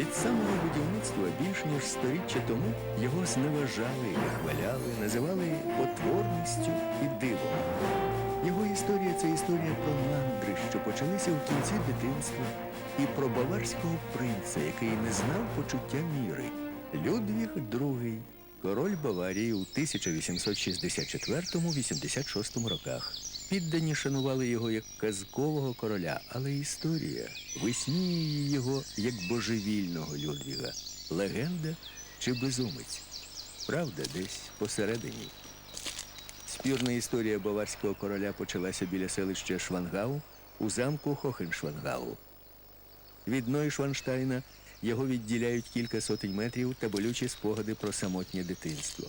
Від самого будівництва більш ніж сторіччя тому його зневажали, нахваляли, називали потворністю і дивом. Його історія це історія про мандри, що почалися у кінці дитинства, і про баварського принца, який не знав почуття міри. Людвіг II, король Баварії у 1864-86 роках. Піддані шанували його як казкового короля, але історія висміює його як божевільного Людвіга, легенда чи безумець. Правда десь посередині. Спірна історія баварського короля почалася біля селища Швангау у замку Хохеншвангау. Від Нойшванштайна його відділяють кілька сотень метрів та болючі спогади про самотнє дитинство.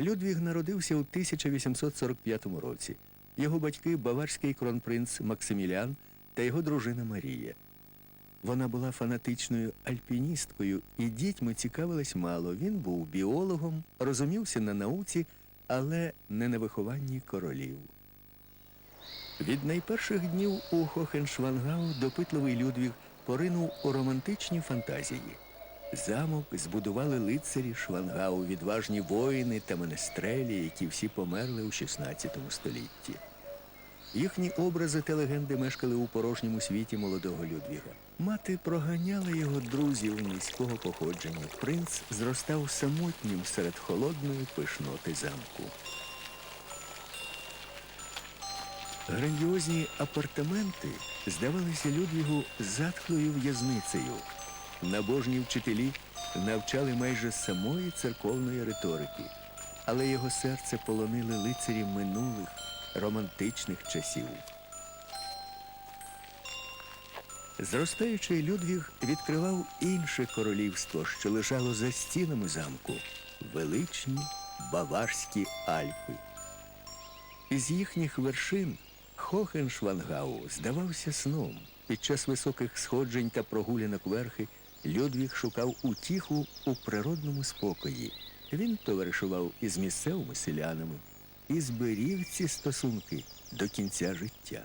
Людвіг народився у 1845 році. Його батьки баварський кронпринц Максиміліан та його дружина Марія. Вона була фанатичною альпіністкою і дітьми цікавилась мало. Він був біологом, розумівся на науці, але не на вихованні королів. Від найперших днів у Хохеншвангау допитливий Людвіг поринув у романтичні фантазії. Замок збудували лицарі Швангау, відважні воїни та менестрелі, які всі померли у 16 столітті. Їхні образи та легенди мешкали у порожньому світі молодого Людвіга. Мати проганяла його друзів низького походження. Принц зростав самотнім серед холодної пишноти замку. Грандіозні апартаменти здавалися Людвігу затхлою в'язницею. Набожні вчителі навчали майже самої церковної риторики, але його серце полонили лицарі минулих романтичних часів. Зростаючий Людвіг відкривав інше королівство, що лежало за стінами замку величні Баварські Альпи. Із їхніх вершин Хохеншвангау здавався сном. Під час високих сходжень та прогулянок верхи Людвіг шукав утіху у природному спокої. Він товаришував із місцевими селянами і зберіг ці стосунки до кінця життя.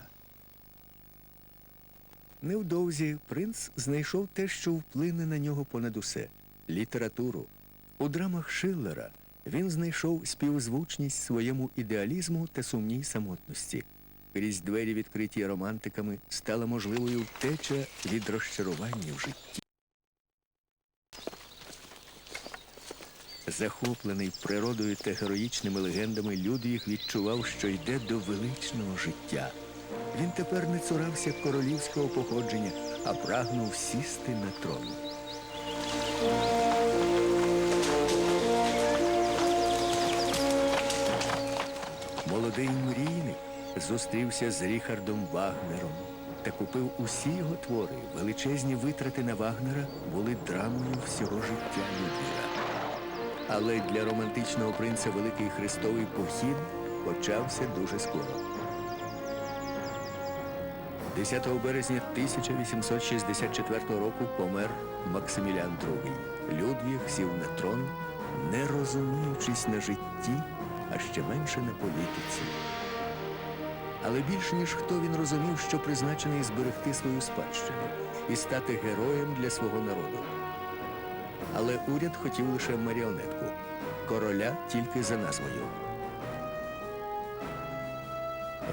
Невдовзі принц знайшов те, що вплине на нього понад усе літературу. У драмах Шиллера він знайшов співзвучність своєму ідеалізму та сумній самотності. Крізь двері, відкриті романтиками, стала можливою втеча від розчарування в житті. Захоплений природою та героїчними легендами, Людвіг відчував, що йде до величного життя. Він тепер не цурався королівського походження, а прагнув сісти на трон. Молодий мрійник зустрівся з Ріхардом Вагнером та купив усі його твори. Величезні витрати на Вагнера були драмою всього життя Людвіга. Але для романтичного принца Великий Христовий похід почався дуже скоро. 10 березня 1864 року помер Максимілян II. Людвіг сів на трон, не розуміючись на житті, а ще менше на політиці. Але більш ніж хто він розумів, що призначений зберегти свою спадщину і стати героєм для свого народу. Але уряд хотів лише маріонетку короля тільки за назвою.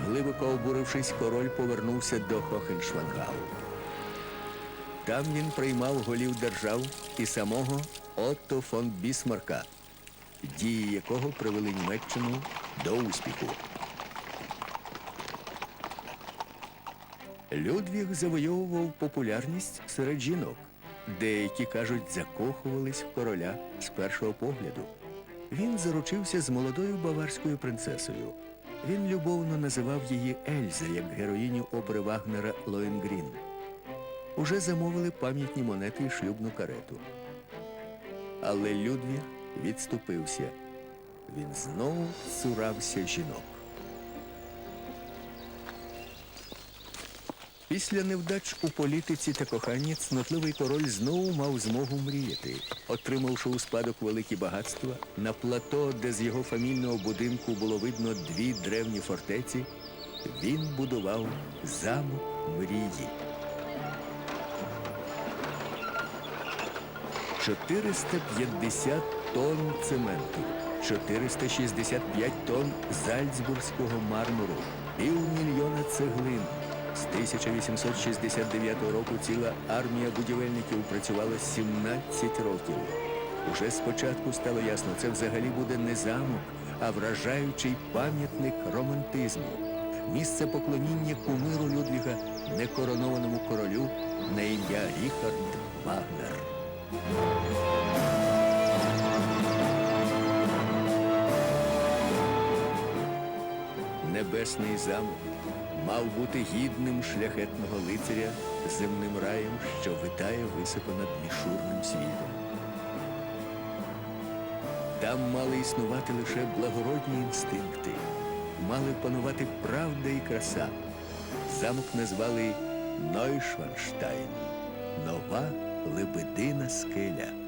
Глибоко обурившись, король повернувся до Хохеншвангау. Там він приймав голів держав і самого Отто фон Бісмарка, дії якого привели Німеччину до успіху. Людвіг завойовував популярність серед жінок. Деякі кажуть, закохувались в короля з першого погляду. Він заручився з молодою баварською принцесою. Він любовно називав її Ельза як героїню опери Вагнера Лоенгрін. Уже замовили пам'ятні монети і шлюбну карету. Але Людвіг відступився. Він знову цурався жінок. Після невдач у політиці та коханні цнотливий король знову мав змогу мріяти. Отримавши у спадок великі багатства, на плато, де з його фамільного будинку було видно дві древні фортеці, він будував замок мрії. 450 тонн цементу, 465 тонн зальцбурзького мармуру, півмільйона цеглин. З 1869 року ціла армія будівельників працювала 17 років. Уже спочатку стало ясно, це взагалі буде не замок, а вражаючий пам'ятник романтизму. Місце поклоніння кумиру Людвіга некоронованому королю на ім'я Ріхард Вагнер. Небесний замок мав бути гідним шляхетного лицаря земним раєм, що витає високо над мішурним світом. Там мали існувати лише благородні інстинкти, мали панувати правда і краса. Замок назвали Нойшванштайн нова лебедина скеля.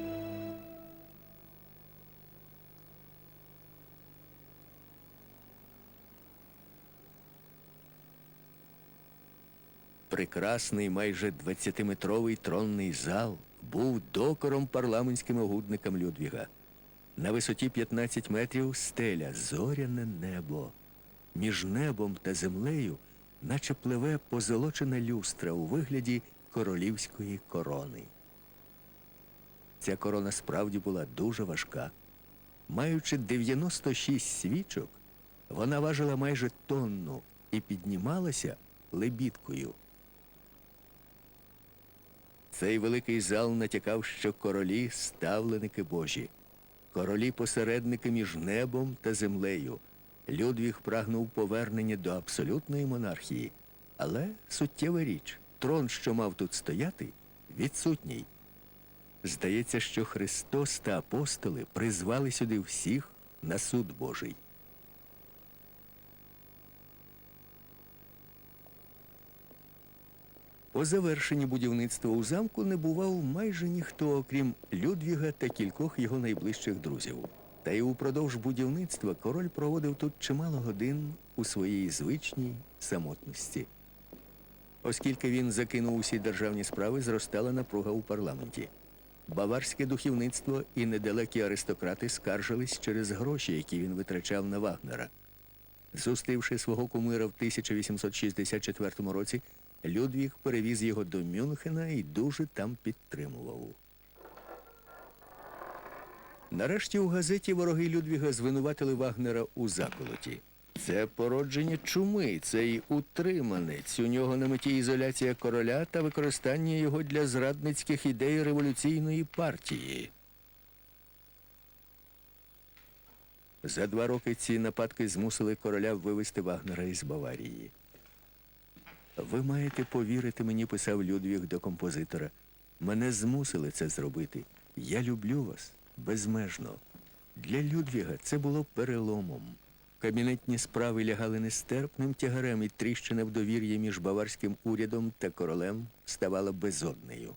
Прекрасний майже 20-метровий тронний зал був докором парламентським огудникам Людвіга. На висоті 15 метрів стеля, зоряне небо. Між небом та землею, наче пливе позолочена люстра у вигляді королівської корони. Ця корона справді була дуже важка. Маючи 96 свічок, вона важила майже тонну і піднімалася лебідкою. Цей великий зал натякав, що королі ставленики Божі, королі посередники між небом та землею. Людвіг прагнув повернення до абсолютної монархії, але суттєва річ, трон, що мав тут стояти, відсутній. Здається, що Христос та апостоли призвали сюди всіх на суд Божий. По завершенні будівництва у замку не бував майже ніхто, окрім Людвіга та кількох його найближчих друзів. Та й упродовж будівництва король проводив тут чимало годин у своїй звичній самотності. Оскільки він закинув усі державні справи, зростала напруга у парламенті. Баварське духовництво і недалекі аристократи скаржились через гроші, які він витрачав на Вагнера. Зустрівши свого кумира в 1864 році, Людвіг перевіз його до Мюнхена і дуже там підтримував. Нарешті у газеті вороги Людвіга звинуватили Вагнера у заколоті. Це породження чуми, цей утриманець. У нього на меті ізоляція короля та використання його для зрадницьких ідей революційної партії. За два роки ці нападки змусили короля вивести Вагнера із Баварії. Ви маєте повірити мені, писав Людвіг до композитора. Мене змусили це зробити. Я люблю вас безмежно. Для Людвіга це було переломом. Кабінетні справи лягали нестерпним тягарем, і тріщина в довір'ї між баварським урядом та королем ставала безоднею.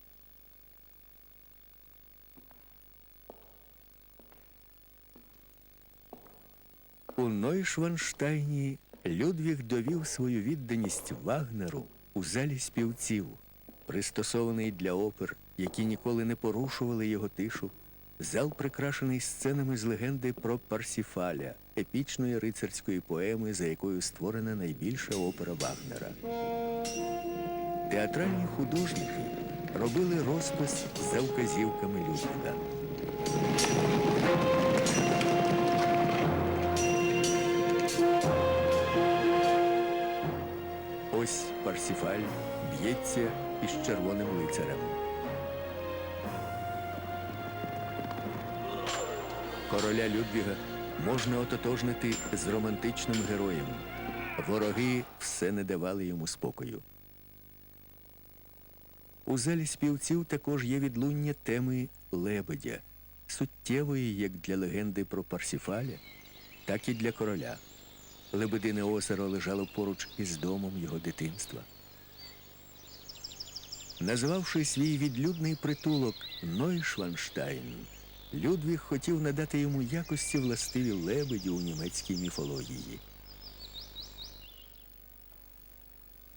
У Нойшванштайні Людвіг довів свою відданість Вагнеру у залі співців, пристосований для опер, які ніколи не порушували його тишу. Зал прикрашений сценами з легенди про Парсіфаля, епічної рицарської поеми, за якою створена найбільша опера Вагнера. Театральні художники робили розпис за вказівками Людвіга. Ось б'ється із червоним лицарем. Короля Людвіга можна ототожнити з романтичним героєм. Вороги все не давали йому спокою. У залі співців також є відлуння теми лебедя, суттєвої як для легенди про Парсіфаля, так і для короля. Лебедине озеро лежало поруч із домом його дитинства. Назвавши свій відлюдний притулок Нойшванштайн, Людвіг хотів надати йому якості властиві лебедю у німецькій міфології.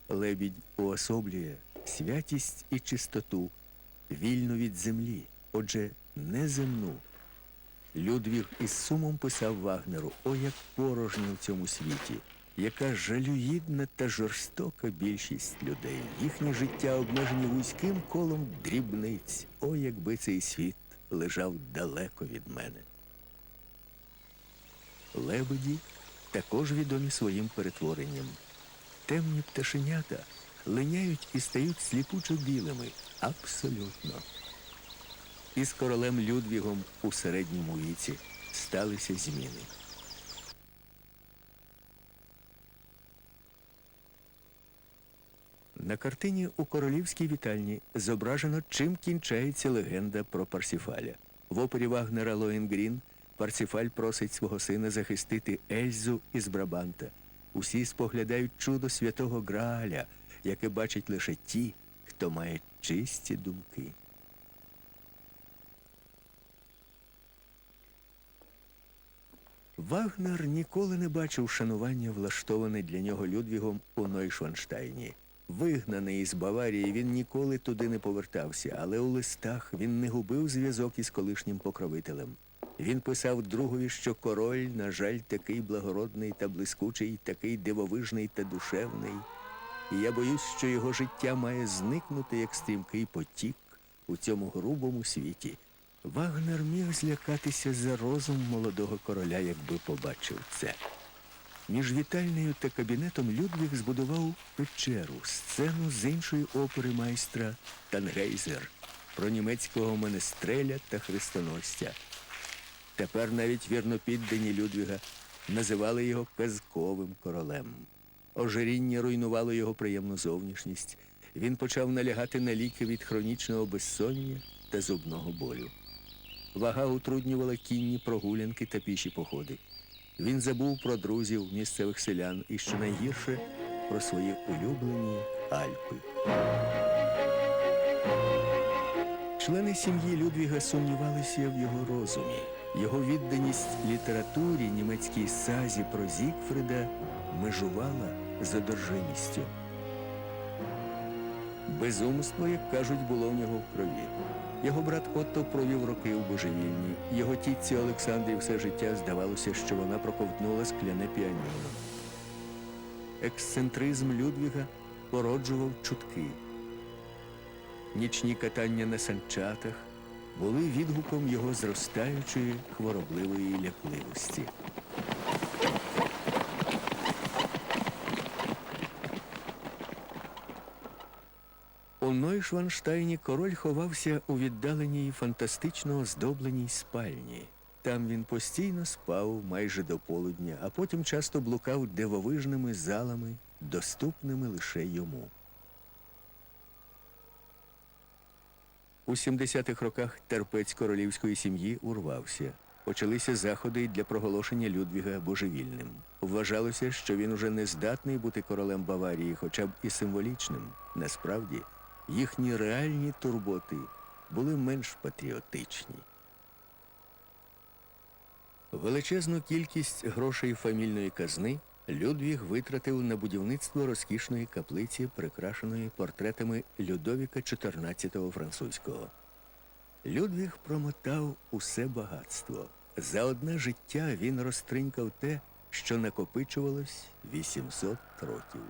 Лебідь уособлює святість і чистоту, вільну від землі, отже, неземну. Людвіг із сумом писав Вагнеру, о, як порожньо в цьому світі, яка жалюгідна та жорстока більшість людей. Їхнє життя обмежені вузьким колом дрібниць. О, якби цей світ лежав далеко від мене. Лебеді також відомі своїм перетворенням. Темні пташенята линяють і стають сліпучо білими. Абсолютно. Із королем Людвігом у середньому віці сталися зміни. На картині у королівській вітальні зображено, чим кінчається легенда про Парсіфаля. В опері Вагнера Лоєнгрін Парсіфаль просить свого сина захистити Ельзу із Брабанта. Усі споглядають чудо святого Грааля, яке бачать лише ті, хто має чисті думки. Вагнер ніколи не бачив шанування, влаштоване для нього Людвігом у Нойшванштайні. Вигнаний із Баварії, він ніколи туди не повертався, але у листах він не губив зв'язок із колишнім покровителем. Він писав другові, що король, на жаль, такий благородний та блискучий, такий дивовижний та душевний. І я боюсь, що його життя має зникнути, як стрімкий потік у цьому грубому світі. Вагнер міг злякатися за розум молодого короля, якби побачив це. Між вітальнею та кабінетом Людвіг збудував печеру, сцену з іншої опери майстра Тангейзер про німецького менестреля та хрестоносця. Тепер навіть вірнопіддані Людвіга називали його казковим королем. Ожиріння руйнувало його приємну зовнішність. Він почав налягати на ліки від хронічного безсоння та зубного болю. Вага утруднювала кінні прогулянки та піші походи. Він забув про друзів, місцевих селян і, що найгірше, про свої улюблені Альпи. Члени сім'ї Людвіга сумнівалися в його розумі. Його відданість літературі, німецькій сазі про Зігфрида межувала з одержимістю. Безумство, як кажуть, було в нього в крові. Його брат Отто провів роки у божевільні. Його тітці Олександрі все життя здавалося, що вона проковтнула скляне піаніно. Ексцентризм Людвіга породжував чутки. Нічні катання на санчатах були відгуком його зростаючої хворобливої лякливості. У Нойшванштайні король ховався у віддаленій фантастично оздобленій спальні. Там він постійно спав майже до полудня, а потім часто блукав дивовижними залами, доступними лише йому. У 70-х роках терпець королівської сім'ї урвався. Почалися заходи для проголошення Людвіга божевільним. Вважалося, що він уже не здатний бути королем Баварії, хоча б і символічним. Насправді, їхні реальні турботи були менш патріотичні. Величезну кількість грошей фамільної казни Людвіг витратив на будівництво розкішної каплиці, прикрашеної портретами Людовіка XIV французького. Людвіг промотав усе багатство. За одне життя він розтринькав те, що накопичувалось 800 років.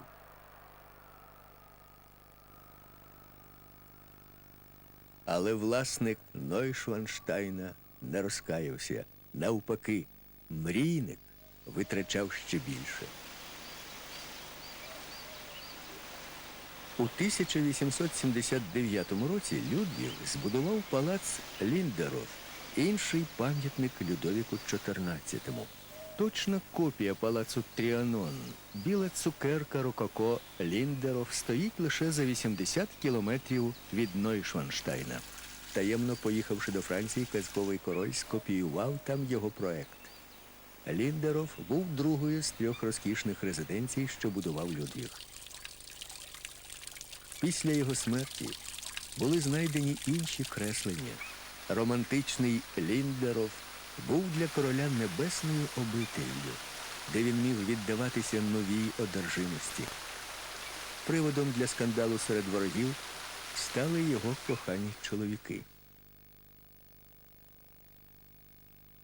Але власник Нойшванштайна не розкаявся. Навпаки, мрійник витрачав ще більше. У 1879 році Людвіг збудував палац Ліндеров, інший пам'ятник Людовіку XIV. Точна копія палацу Тріанон, біла цукерка Рококо Ліндеров стоїть лише за 80 кілометрів від Нойшванштайна. Таємно поїхавши до Франції, казковий король скопіював там його проект. Ліндеров був другою з трьох розкішних резиденцій, що будував Людвіг. Після його смерті були знайдені інші креслення. Романтичний Ліндеров був для короля небесною обителлю, де він міг віддаватися новій одержимості. Приводом для скандалу серед ворогів стали його кохані чоловіки.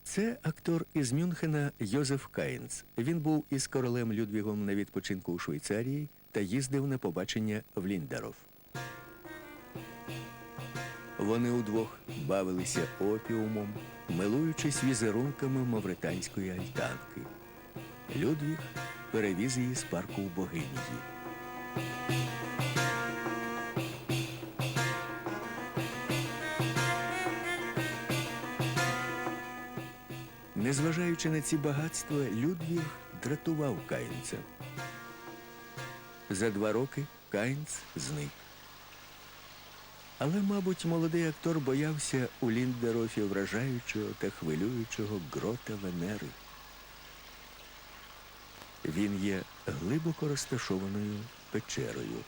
Це актор із Мюнхена Йозеф Кайнц. Він був із королем Людвігом на відпочинку у Швейцарії та їздив на побачення в Ліндеров. Вони удвох бавилися опіумом, милуючись візерунками мавританської альтанки. Людвіг перевіз її з парку у Богинії. Незважаючи на ці багатства, Людвіг дратував Кайнца. За два роки Кайнц зник. Але, мабуть, молодий актор боявся у Ліндерофі вражаючого та хвилюючого грота Венери. Він є глибоко розташованою печерою.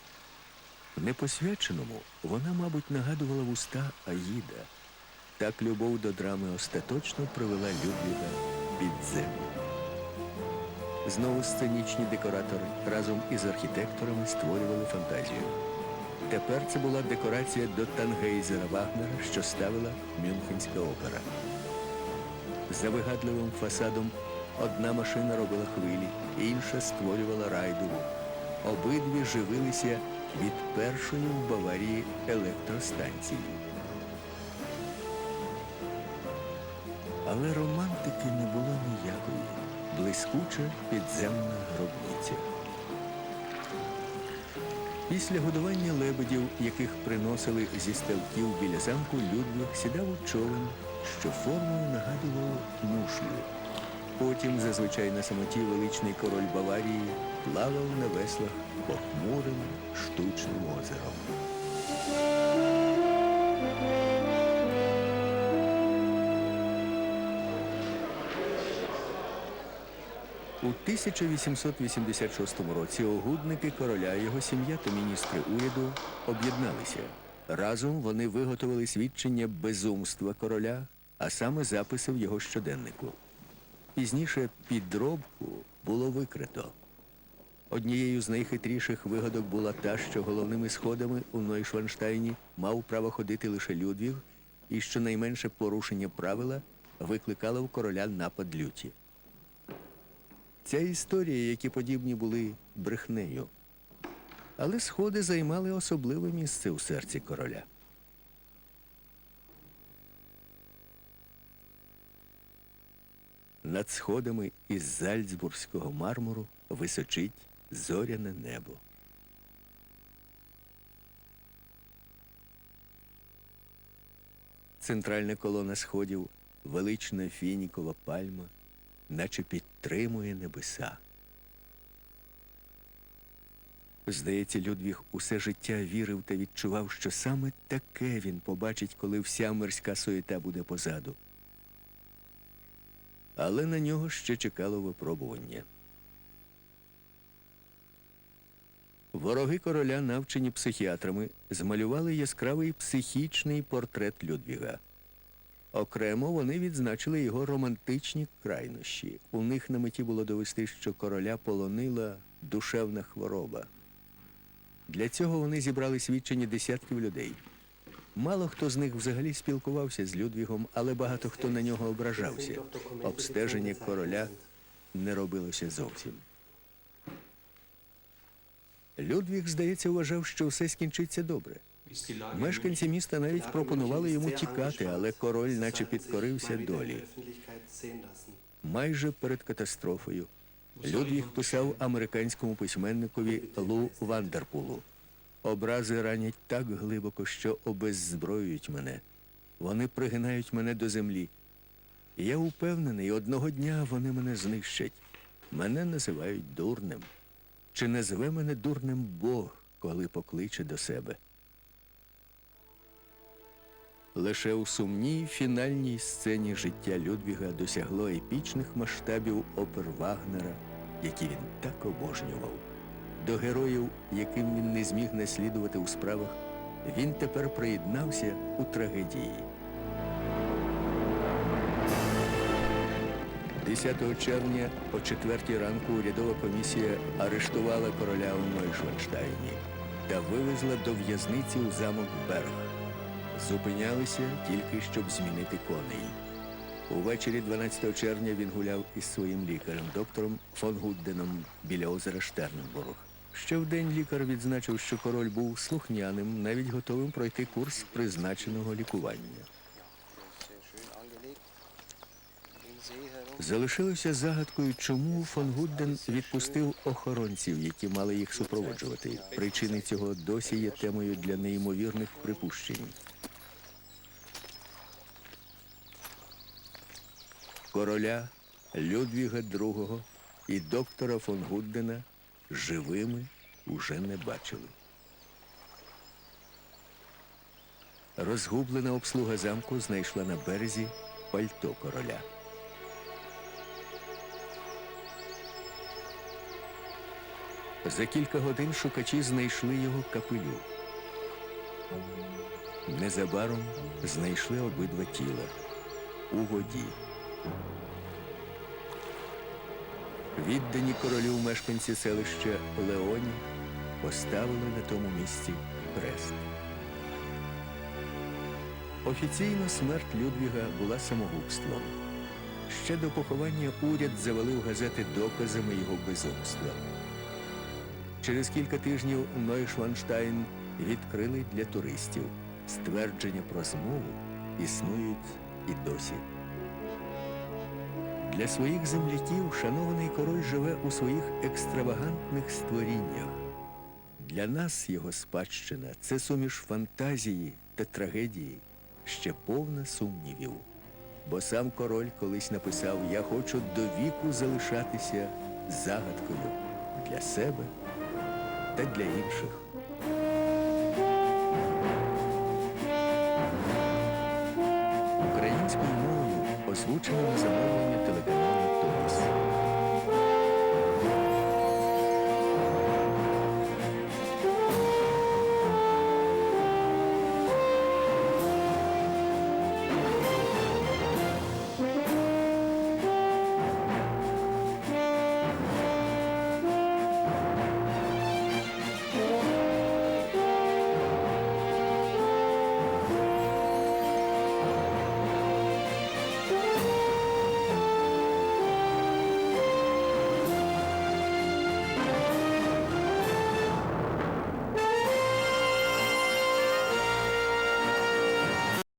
Непосвяченому вона, мабуть, нагадувала вуста Аїда. Так любов до драми остаточно привела Людвіга під землю. Знову сценічні декоратори разом із архітекторами створювали фантазію. Тепер це була декорація до Тангейзера Вагнера, що ставила Мюнхенська опера. За вигадливим фасадом одна машина робила хвилі, інша створювала райдову. Обидві живилися від першої в Баварії електростанції. Але романтики не було ніякої. Блискуча підземна гробниця. Після годування лебедів, яких приносили зі ставків біля замку, Людвиг сідав у човен, що формою нагадував мушлю. Потім, зазвичай на самоті, величний король Баварії плавав на веслах похмурим штучним озером. У 1886 році огудники короля, його сім'я та міністри уряду об'єдналися. Разом вони виготовили свідчення безумства короля, а саме записи в його щоденнику. Пізніше підробку було викрито. Однією з найхитріших вигадок була та, що головними сходами у Нойшванштайні мав право ходити лише Людвіг, і що найменше порушення правила викликало в короля напад люті. Ця історія, які подібні були брехнею. Але сходи займали особливе місце у серці короля. Над сходами із зальцбурзького мармуру височить зоряне небо. Центральна колона сходів, велична фінікова пальма, наче підтримує небеса. Здається, Людвіг усе життя вірив та відчував, що саме таке він побачить, коли вся мирська суєта буде позаду. Але на нього ще чекало випробування. Вороги короля, навчені психіатрами, змалювали яскравий психічний портрет Людвіга. Окремо вони відзначили його романтичні крайнощі. У них на меті було довести, що короля полонила душевна хвороба. Для цього вони зібрали свідчення десятків людей. Мало хто з них взагалі спілкувався з Людвігом, але багато хто на нього ображався. Обстеження короля не робилося зовсім. Людвіг, здається, вважав, що все скінчиться добре. Мешканці міста навіть пропонували йому тікати, але король наче підкорився долі. Майже перед катастрофою Людвіг писав американському письменникові Лу Вандерпулу. Образи ранять так глибоко, що обеззброюють мене. Вони пригинають мене до землі. Я упевнений, одного дня вони мене знищать. Мене називають дурним. Чи назве мене дурним Бог, коли покличе до себе? Лише у сумній фінальній сцені життя Людвіга досягло епічних масштабів опер Вагнера, які він так обожнював. До героїв, яким він не зміг наслідувати у справах, він тепер приєднався у трагедії. 10 червня о 4 ранку урядова комісія арештувала короля у Нойшванштайні та вивезла до в'язниці у замок Берг. Зупинялися тільки щоб змінити коней. Увечері 12 червня він гуляв із своїм лікарем, доктором фон Гудденом біля озера Штернбург. Ще вдень лікар відзначив, що король був слухняним, навіть готовим пройти курс призначеного лікування. Залишилося загадкою, чому фон Гудден відпустив охоронців, які мали їх супроводжувати. Причини цього досі є темою для неймовірних припущень. Короля Людвіга II і доктора фон Гуддена живими уже не бачили. Розгублена обслуга замку знайшла на березі пальто короля. За кілька годин шукачі знайшли його капелюх. Незабаром знайшли обидва тіла у воді. Віддані королю мешканці селища Леоні поставили на тому місці хрест. Офіційно смерть Людвіга була самогубством. Ще до поховання уряд завалив газети доказами його безумства. Через кілька тижнів Нойшванштайн відкрили для туристів. Ствердження про змову існують і досі. Для своїх земляків шанований король живе у своїх екстравагантних створіннях. Для нас його спадщина це суміш фантазії та трагедії, ще повна сумнівів. Бо сам король колись написав Я хочу до віку залишатися загадкою для себе та для інших. Українською озвучено на замовлення телеканалу Томас.